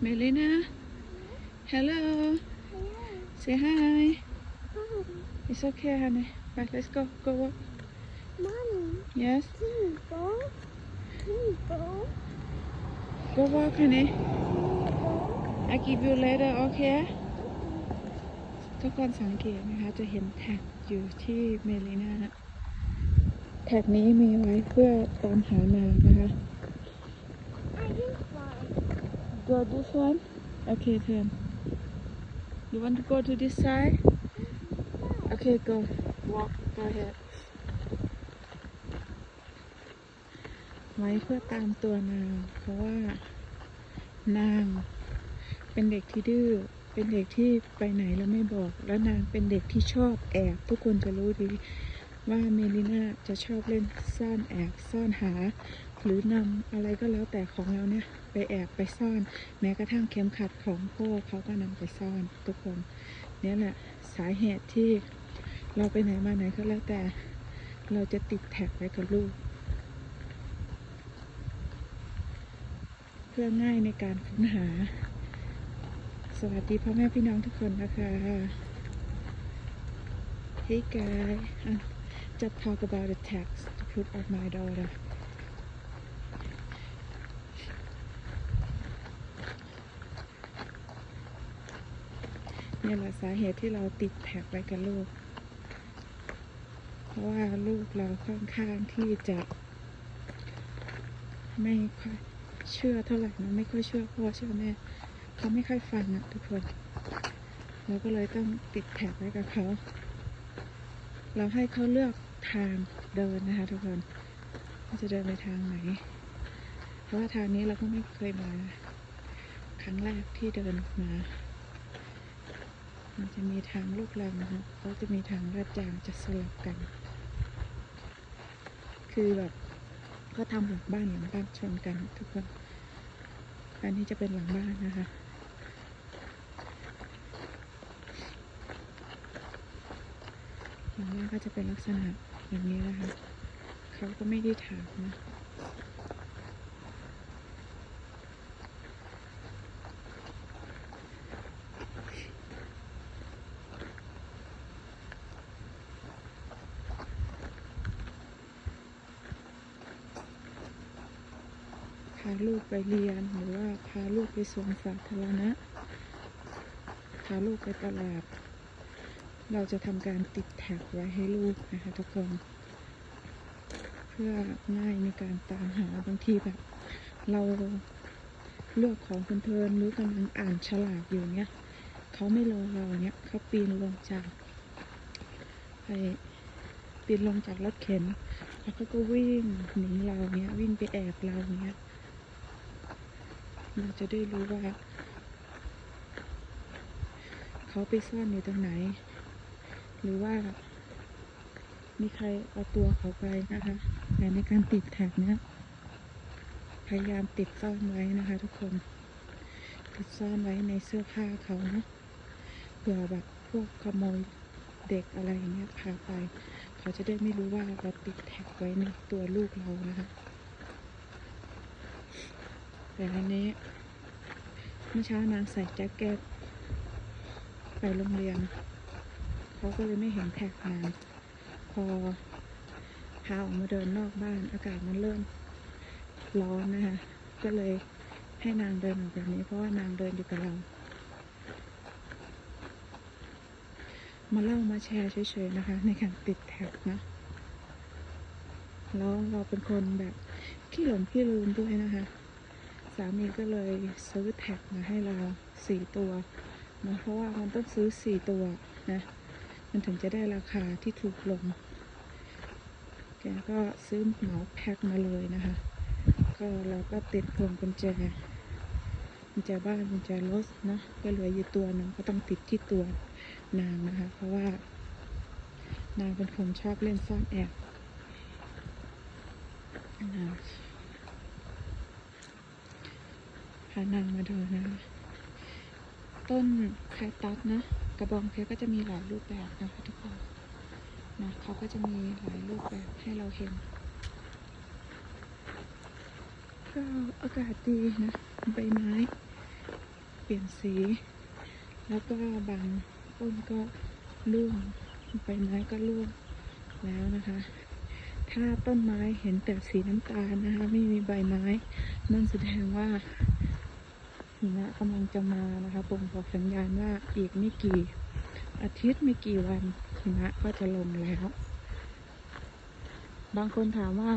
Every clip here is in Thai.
Melina. Hello. Say hi. It's okay, honey. Right, let's go. Go walk. Mommy, Yes. can you go? Can you go? Go walk, honey. Can you go? I give you later, okay? ทุกคนสังเกตนะคะ จะเห็นแท็กอยู่ที่เมลินาแท็กนี้มีไว้เพื่อตามหานางนะคะ I just fly. Go this one. Okay, turn. You want to go to this side? Okay, go. Walk. Go ahead. ไว้เพื่อตามตัวนาง เพราะว่านางเป็นเด็กที่ดื้อ เป็นเด็กที่ไปไหนแล้วไม่บอก แล้วนางเป็นเด็กที่ชอบแอบ ทุกคนจะรู้ดีว่าเมลิน่าจะชอบเล่นซ่อนแอบซ่อนหา หรือนำอะไรก็แล้วแต่ของเราเนี่ยไปแอบไปซ่อน แม้กระทั่งเข็มขัดของพ่อเขาก็นำไปซ่อนทุกคนเนี่ยแหละสาเหตุที่เราไปไหนมาไหนก็แล้วแต่ เราจะติดแท็กไว้กับลูก เพื่อง่ายในการค้นหา สวัสดีพ่อแม่พี่น้องทุกคนนะคะ Hey guys uh, just talk about the text to put on my daughter เนี่แหละสาเหตุที่เราติดแท็กไว้กับลูก เพราะว่าลูกเราค่อนข้างที่จะ ไม่ค่อยเชื่อเท่าไหร่นะไม่ค่อยเชื่อพ่อเชื่อแม่เขาไม่ค่อยฟังอะทุกคนเราก็เลยต้องติดแท็กไว้กับเขา เราให้เขาเลือกทางเดินนะคะ ทุกคนว่าจะเดินไปทางไหน เพราะว่าทางนี้เราก็ไม่เคยมา ครั้งแรกที่เดินมา มันจะมีทางลูกรังนะคะก็จะมีทางลาดยางจะสลับกัน คือแบบก็ทำหลังบ้านหลังบ้านชนกันทุกคนอันนี้จะเป็นหลังบ้านนะคะหลังบ้านก็จะเป็นลักษณะอย่างนี้นะคะ เขาก็ไม่ได้ถามนะ พา ลูกไปเรียน หรือว่าพาลูกไปสวนสาธารณะ พาลูกไปตลาด เราจะทำการติดแท็กไว้ให้ลูกนะคะทุกคน เพื่อง่ายในการตามหาบางทีแบบ เราเลือกของเพลินๆหรือกำลังอ่านฉลากอยู่เนี้ยเขาไม่รอเราเนี้ยเขาปีนลงจากไอ้ปีนลงจากรถเข็นแล้วเขาก็วิ่งหนีเราเนี้ยวิ่งไปแอบเราเนี้ย เราจะได้รู้ว่า เขาไปซ่อนอยู่ตรงไหน หรือว่า มีใครเอาตัวเขาไปนะคะแต่ในการติดแท็กเนี้ยพยายามติดซ่อนไว้นะคะ ทุกคน ติดซ่อนไว้ในเสื้อผ้าเขาเนาะเผื่อแบบพวกขโมยเด็กอะไรอย่างเงี้ยพาไป เขาจะได้ไม่รู้ว่าเราติดแท็กไว้ในตัวลูกเรานะคะ แต่อันนี้เมื่อเช้านางใส่แจ็คเก็ตไปโรงเรียนเขาก็เลยไม่เห็นแท็กนางพอพาออกมาเดินนอกบ้านอากาศมันเริ่มร้อนนะคะก็เลยให้นางเดินออกแบบนี้เพราะว่านางเดินอยู่กับเรา มาเล่ามาแชร์เฉยๆนะคะ ในการติดแท็กนะแล้วเราเป็นคนแบบขี้หลงขี้ลืมด้วยนะคะามีก็เลยซื้อแท็กมาให้เราสี่ตัวนะเพราะว่ามันต้องซื้อสี่ตัวนะมันถึงจะได้ราคาที่ถูกลง แกก็ซื้อเหมาแพ็คมาเลยนะคะ ก็เราก็ติดพวงกุญแจกุญแจบ้านกุญแจรถนะก็เหลืออยู่ตัวหนึ่งก็ต้องติดที่ตัวนางนะคะ เพราะว่านางเป็นคนชอบเล่นซ่อนแอบนะ พานางมาดูนะต้นแคคตัสนะ กระบองเพชรก็จะมีหลายรูปแบบนะคะทุกคนนะเขาก็จะมีหลายรูปแบบให้เราเห็นก็อากาศดีนะใบไม้ เปลี่ยนสี แล้วก็บางต้นก็ร่วงใบไม้ก็ร่วงแล้วนะคะ ถ้าต้นไม้เห็นแต่สีน้ำตาลนะคะ ไม่มีใบไม้ นั่นแสดงว่า หิมะกำลังจะมานะคะบ่งบอกสัญญาณว่าอีกไม่กี่ อาทิตย์ไม่กี่วันหิมะก็จะลงแล้ว บางคนถามว่า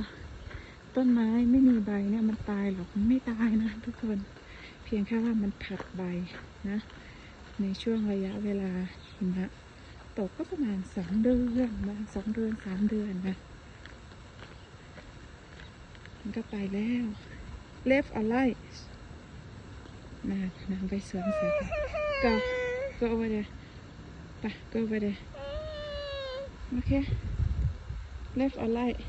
ต้นไม้ไม่มีใบเนี่ยมันตายหรอกมันไม่ตายนะทุกคนเพียงแค่ว่ามันผัดใบนะ ในช่วงระยะเวลาหิมะตกก็ประมาณสองเดือนนะสองเดือนสามเดือนนะมันก็ไปแล้ว left or right นะนางไปสวนสัตว์ go go over there ไป go over there โอเค left or right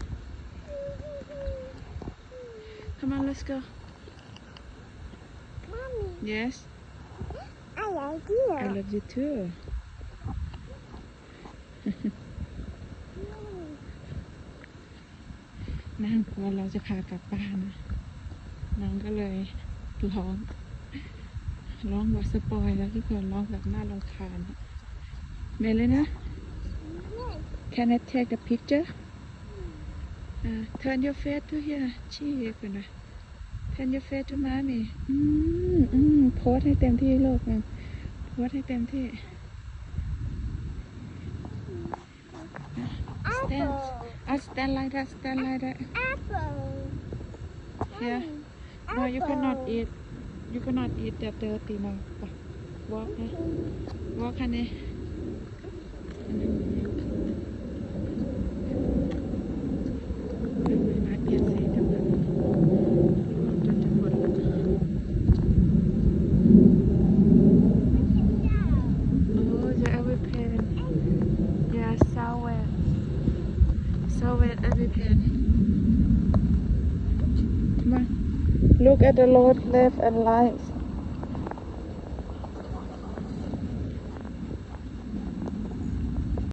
come on let's go Mommy, yes I like you. I love you too นางกลัวเราจะพากลับบ้านนะนางก็เลยร้อง ร้องแบบสปอยแล้วทุกคนร้องแบบน่ารำคาญอะเมเลยนะ Yes. Can I take a picture uh, Turn your face to here ชี้กันนะ Turn your face to mommy อืมอืมโพสให้เต็มที่โลกนะโพสให้เต็มที่ Stand Apple. I stand like that stand like that Apple. Here Mommy, No you cannot apple. eat you cannot eat that dirty now ไป walk นะ walk คันนี้เป็นใบไม้เปลี่ยนสีจังเลยร่วงจนจะหมดแล้ว Oh, the every pen. Yeah, so wet. So wet every pen. Come on. Look at the road left and right.